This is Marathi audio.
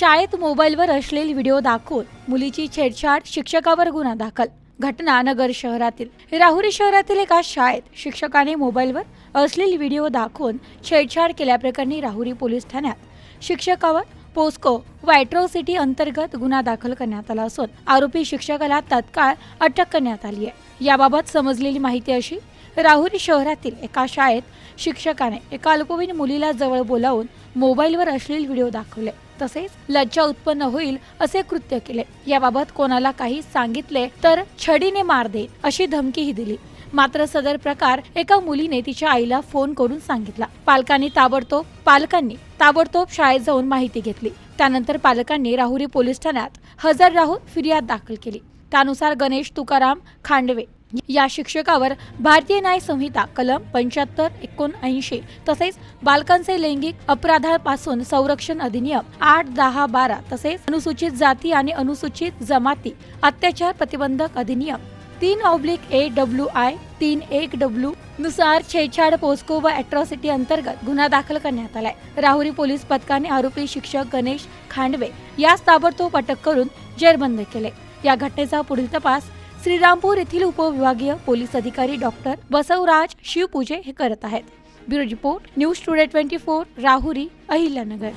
शाळेत मोबाईलवर असलेले व्हिडिओ दाखवून मुलीची छेडछाड शिक्षकावर गुन्हा दाखल. घटना नगर शहरातील. राहुरी शहरातील एका शाळेत शिक्षकाने मोबाईलवर असलेले व्हिडिओ दाखवून छेडछाड केल्याप्रकरणी राहुरी पोलीस ठाण्यात. शिक्षकावर पोस्को वायट्रो सिटी अंतर्गत गुन्हा दाखल करण्यात आला असून आरोपी शिक्षकाला तत्काळ अटक करण्यात आली आहे. याबाबत समजलेली माहिती अशी राहुरी शहरातील एका शाळेत शिक्षकाने एका अल्पवयीन मुलीला जवळ बोलावून मोबाईलवर अश्लील व्हिडिओ दाखवले. तसेच लज्जा उत्पन्न होईल असे कृत्य केले. याबाबत कोणाला काही सांगितले तर छडीने मार देईल अशी धमकीही दिली. मात्र सदर प्रकार एका मुलीने तिच्या आईला फोन करून सांगितला. पालकांनी ताबडतोब पालकांनी ताबडतोब शाळेत जाऊन माहिती घेतली. त्यानंतर पालकांनी राहुरी पोलीस ठाण्यात हजर राहून फिर्याद दाखल केली. त्यानुसार गणेश तुकाराम खांडवे या शिक्षकावर भारतीय न्याय संहिता कलम पंच्याहत्तर एकोणऐंशी तसेच बालकांचे लैंगिक अपराधापासून संरक्षण अधिनियम आठ दहा बारा तसेच अनुसूचित जाती आणि अनुसूचित जमाती अत्याचार प्रतिबंधक अधिनियम तीन ऑब्लिक ए डब्ल्यू आय तीन एक डब्ल्यू नुसार छेडछाड पोस्को व अॅट्रॉसिटी अंतर्गत गुन्हा दाखल करण्यात आलाय. राहुरी पोलीस पथकाने आरोपी शिक्षक गणेश खांडवे यास ताबडतोब अटक करून जेरबंद केले. या घटनेचा पुढील तपास श्रीरामपूर येथील उपविभागीय पोलीस अधिकारी डॉक्टर बसवराज शिवपूजे हे करत आहेत. Bureau report news today twenty four Rahuri Ahilyanagar.